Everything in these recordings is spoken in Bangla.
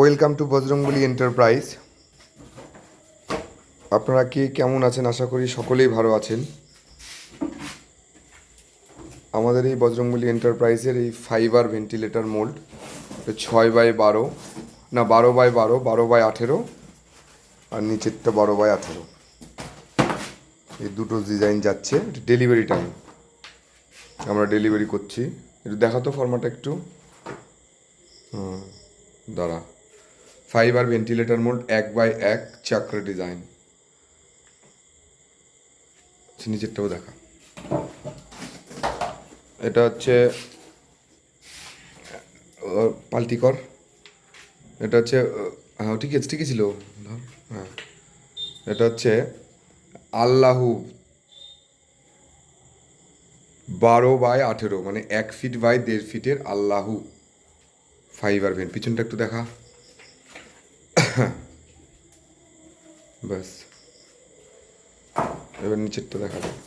Welcome to Bajrangbali enterprise. আপনারা কে কেমন আছেন? আশা করি সকলেই ভালো আছেন। আমাদের এই বজরংবলী এন্টারপ্রাইজের এই ফাইবার ভেন্টিলেটর মোল্ড ছয় বাই বারো, না বারো বাই বারো বারো বাই আঠেরো, আর নিচেরটা বারো বাই আঠেরো। এই দুটো ডিজাইন যাচ্ছে ডেলিভারি টাইম আমরা ডেলিভারি করছি। একটু দেখাতো ফর্মাটা একটু। হুম, দাঁড়া। ফাইবার ভেন্টিলেটর মোল্ড এক বাই এক চাক্র ডিজাইন। নিচেরটাও দেখা। এটা হচ্ছে আহ, পাল্টি এটা হচ্ছে হ্যাঁ ঠিক আছে ঠিকই ছিল। ধর, হ্যাঁ। এটা হচ্ছে আল্লাহু বারো বাই আঠেরো মানে এক ফিট বাই দেড় ফিটের আল্লাহু ফাইবার ভেন পিছনটা একটু দেখা। ব্যাস। এবার নিচেরটা দেখা যাক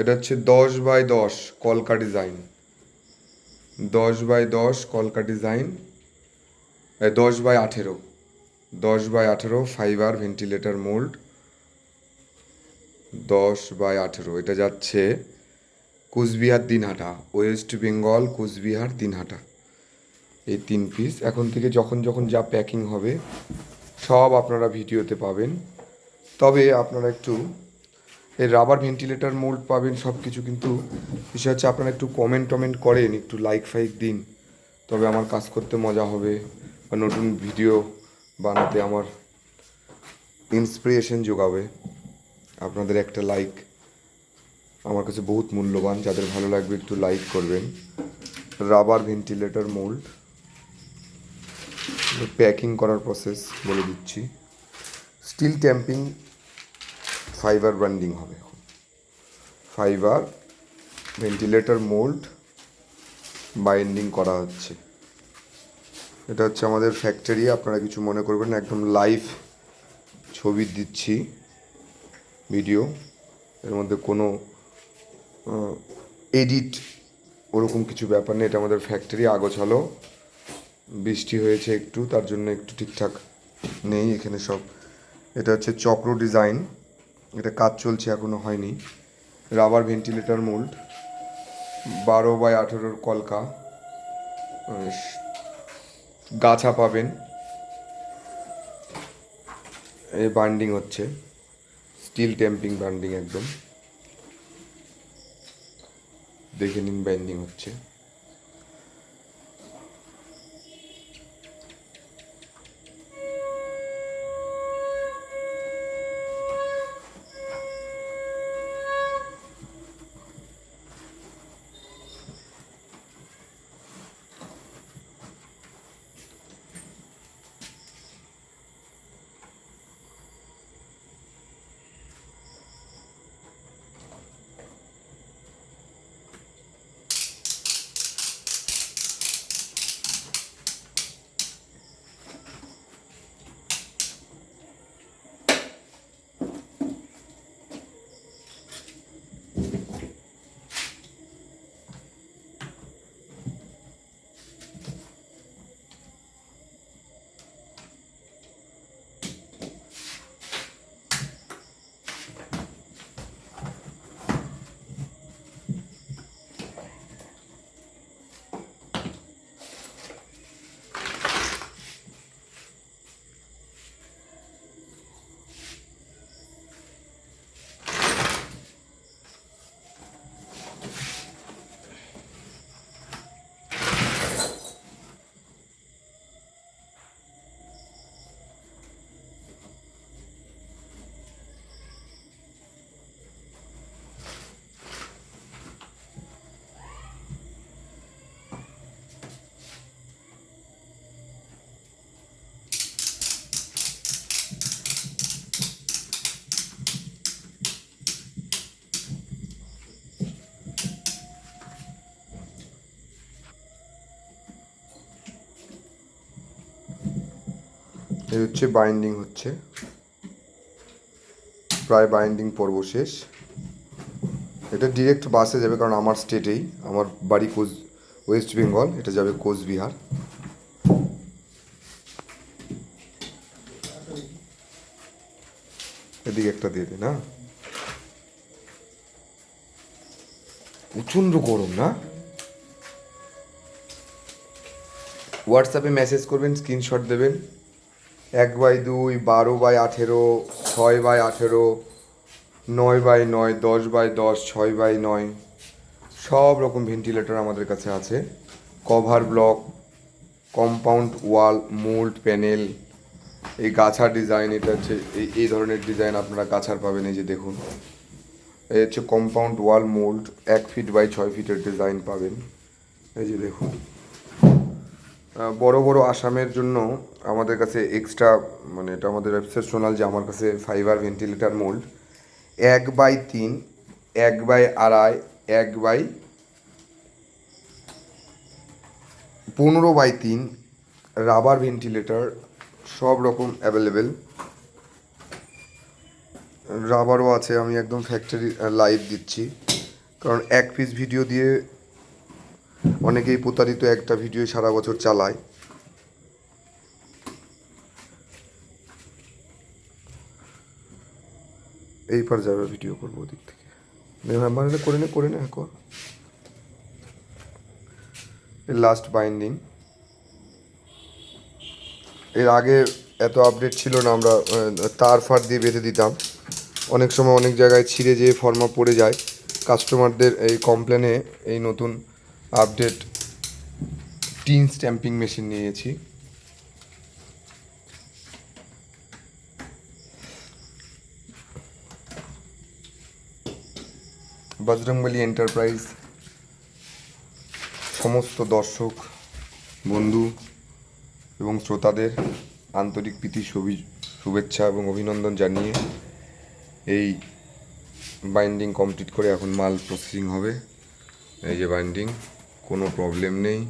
এটা হচ্ছে দশ বাই দশ কলকা ডিজাইন। দশ বাই দশ কলকা ডিজাইন। দশ বাই আঠেরো। দশ বাই আঠেরো ফাইবার ভেন্টিলেটর মোল্ড দশ বাই আঠেরো, এটা যাচ্ছে কুচবিহার দিনহাটা, ওয়েস্ট বেঙ্গল, কুচবিহার দিনহাটা। এই তিন পিস এখন থেকে যখন যখন যা প্যাকিং হবে সব আপনারা ভিডিওতে পাবেন। তবে আপনারা একটু এই রাবার ভেন্টিলেটর মোল্ড পাবেন সব কিছু কিন্তু বিষয় হচ্ছে আপনারা একটু কমেন্ট টমেন্ট করেন, একটু লাইক ফাইক দিন। তবে আমার কাজ করতে মজা হবে বা নতুন ভিডিও বানাতে আমার ইন্সপিরেশন যোগাবে। আপনাদের একটা লাইক আমার কাছে বহুত মূল্যবান, যাদের ভালো লাগবে একটু লাইক করবেন। রাবার ভেন্টিলেটর মোল্ড প্যাকিং করার প্রসেস বলে দিচ্ছি। স্টিল ট্যাম্পিং ফাইবার ব্র্যান্ডিং হবে ফাইবার ভেন্টিলেটর মোল্ড বাইন্ডিং করা হচ্ছে। এটা হচ্ছে আমাদের ফ্যাক্টরি আপনারা কিছু মনে করবেন একদম লাইভ ছবি দিচ্ছি ভিডিও এর মধ্যে কোনো এডিট ওরকম কিছু ব্যাপার নেই, এটা আমাদের ফ্যাক্টরি আগোছালো। বৃষ্টি হয়েছে একটু, তার জন্য একটু ঠিকঠাক নেই এখানে সব। এটা হচ্ছে চক্র ডিজাইন। এটা কাজ চলছে, এখনও হয়নি। Rubber ventilator mould. বারো বাই আঠেরোর কলকা। গাছা পাবেন। এই বান্ডিং হচ্ছে। স্টিল ট্যাম্পিং বান্ডিং একদম। দেখে নিন বাইন্ডিং হচ্ছে। এই হচ্ছে বাইন্ডিং হচ্ছে। প্রায় বাইন্ডিং পর্ব শেষ। এটা ডিরেক্ট বাসে যাবে কারণ আমার স্টেটেই আমার বাড়ি কোচ ওয়েস্ট বেঙ্গল এটা যাবে কোচবিহার। এদিকে একটা দিয়ে দে না। প্রচণ্ড গরম না? হোয়াটসঅ্যাপে মেসেজ করবেন স্ক্রিনশট দেবেন। এক বাই দুই, বারো বাই আঠেরো, ছয় বাই আঠেরো, নয় বাই নয়, দশ বাই দশ, ছয় বাই নয়, সব রকম ভেন্টিলেটর আমাদের কাছে আছে। Cover block, compound wall, mould panel, এই গাছার ডিজাইন, এটা হচ্ছে এই এই ধরনের ডিজাইন আপনারা গাছার পাবেন, এই যে দেখুন। এই হচ্ছে কম্পাউন্ড ওয়াল, মোল্ড, এক ফিট বাই ছয় ফিটের ডিজাইন পাবেন। এই যে দেখুন। বড় বড় আসামের জন্য আমাদের কাছে এক্সট্রা মানে এটা আমাদের এক্সেপশনাল যে আমার কাছে ফাইবার ভেন্টিলেটার মোল্ড এক বাই তিন, এক বাই আড়াই, এক বাই পনেরো বাই তিন রাবার ভেন্টিলেটর সব রকম অ্যাভেলেবেল রাবারও আছে, আমি একদম ফ্যাক্টরি লাইভ দিচ্ছি। কারণ এক পিস ভিডিও দিয়ে অনেকেই প্রতারিত একটা ভিডিও সারা বছর চালায়। এই পার যাবে ভিডিও করব ওদিক থেকে। মানে করে নে করে নে কর। লাস্ট বাইন্ডিং এর আগে এত আপডেট ছিল না, আমরা তার ফার দিয়ে বেঁধে দিতাম। অনেক সময় অনেক জায়গায় ছিঁড়ে যেয়ে ফর্মা পড়ে যায়। কাস্টমারদের এই কমপ্লেনে এই নতুন আপডেট টিন স্ট্যাম্পিং মেশিন নিয়েছি। বজরংবলী এন্টারপ্রাইজ, সমস্ত দর্শক, বন্ধু এবং শ্রোতাদের আন্তরিক প্রীতি, শুভি- শুভেচ্ছা এবং অভিনন্দন জানিয়ে এই বাইন্ডিং কমপ্লিট করে এখন মাল প্রসেসিং হবে। এই যে বাইন্ডিং কোনো প্রবলেম নেই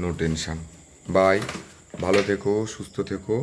নো টেনশান বাই ভালো থেকো সুস্থ থেকো।